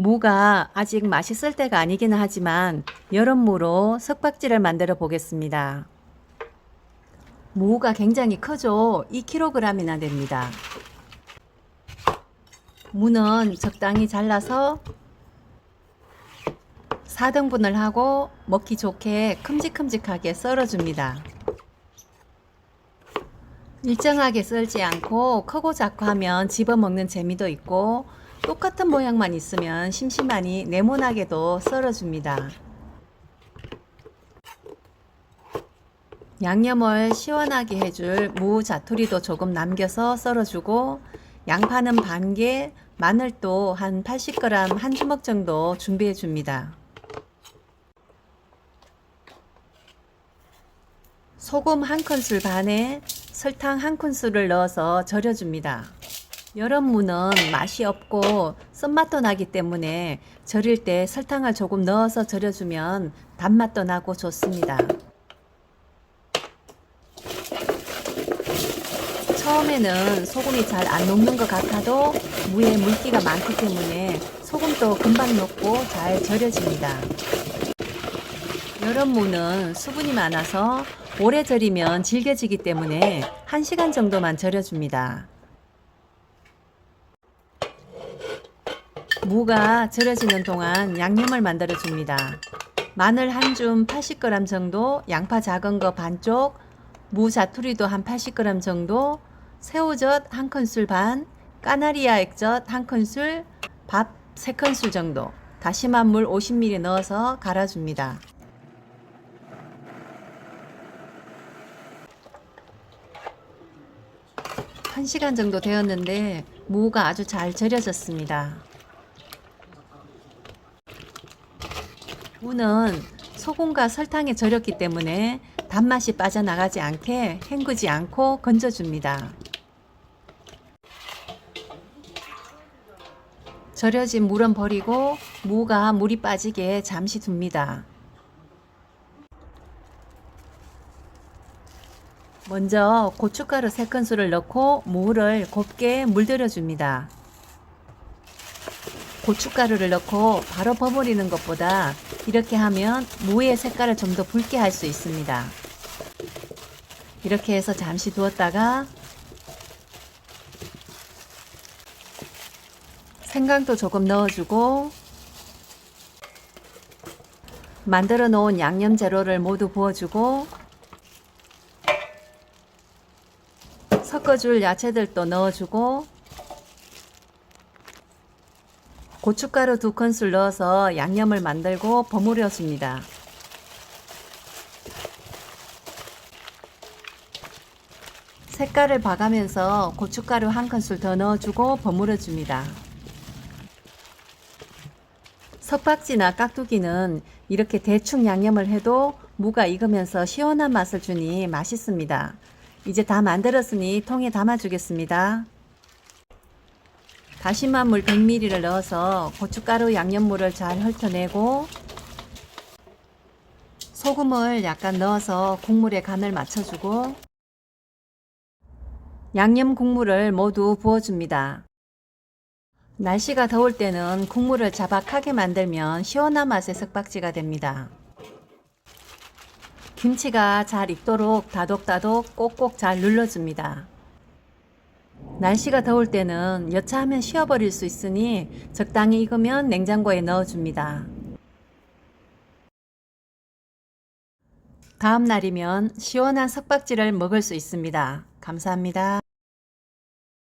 무가 아직 맛있을 때가 아니기는 하지만 여름무로 석박지를 만들어 보겠습니다. 무가 굉장히 크죠? 2kg이나 됩니다. 무는 적당히 잘라서 4등분을 하고 먹기 좋게 큼직큼직하게 썰어줍니다. 일정하게 썰지 않고 크고 작고 하면 집어먹는 재미도 있고 똑같은 모양만 있으면 심심하니 네모나게도 썰어줍니다. 양념을 시원하게 해줄 무 자투리도 조금 남겨서 썰어주고 양파는 반 개, 마늘도 한 80g 한 주먹 정도 준비해 줍니다. 소금 한 큰술 반에 설탕 한 큰술을 넣어서 절여줍니다. 여름 무는 맛이 없고 쓴맛도 나기 때문에 절일 때 설탕을 조금 넣어서 절여주면 단맛도 나고 좋습니다. 처음에는 소금이 잘 안 녹는 것 같아도 무에 물기가 많기 때문에 소금도 금방 녹고 잘 절여집니다. 여름 무는 수분이 많아서 오래 절이면 질겨지기 때문에 1시간 정도만 절여줍니다. 무가 절여지는 동안 양념을 만들어 줍니다. 마늘 한 줌 80g 정도, 양파 작은 거 반쪽, 무 자투리도 한 80g 정도, 새우젓 한 큰술 반, 까나리아 액젓 한 큰술, 밥 3큰술 정도, 다시마 물 50ml 넣어서 갈아줍니다. 한시간 정도 되었는데 무가 아주 잘 절여졌습니다. 무는 소금과 설탕에 절였기 때문에 단맛이 빠져나가지 않게 헹구지 않고 건져줍니다. 절여진 물은 버리고 무가 물이 빠지게 잠시 둡니다. 먼저 고춧가루 3큰술을 넣고 무를 곱게 물들여 줍니다. 고춧가루를 넣고 바로 버무리는 것보다 이렇게 하면 무의 색깔을 좀 더 붉게 할 수 있습니다. 이렇게 해서 잠시 두었다가 생강도 조금 넣어주고 만들어 놓은 양념 재료를 모두 부어주고 섞어줄 야채들도 넣어주고 고춧가루 두 큰술 넣어서 양념을 만들고 버무려 줍니다. 색깔을 봐가면서 고춧가루 한 큰술 더 넣어주고 버무려 줍니다. 석박지나 깍두기는 이렇게 대충 양념을 해도 무가 익으면서 시원한 맛을 주니 맛있습니다. 이제 다 만들었으니 통에 담아주겠습니다. 다시마 물 100ml를 넣어서 고춧가루 양념물을 잘 훑어내고 소금을 약간 넣어서 국물에 간을 맞춰주고 양념 국물을 모두 부어줍니다. 날씨가 더울 때는 국물을 자박하게 만들면 시원한 맛의 석박지가 됩니다. 김치가 잘 익도록 다독다독 꼭꼭 잘 눌러줍니다. 날씨가 더울 때는 여차하면 쉬어버릴 수 있으니 적당히 익으면 냉장고에 넣어줍니다. 다음 날이면 시원한 석박지를 먹을 수 있습니다. 감사합니다.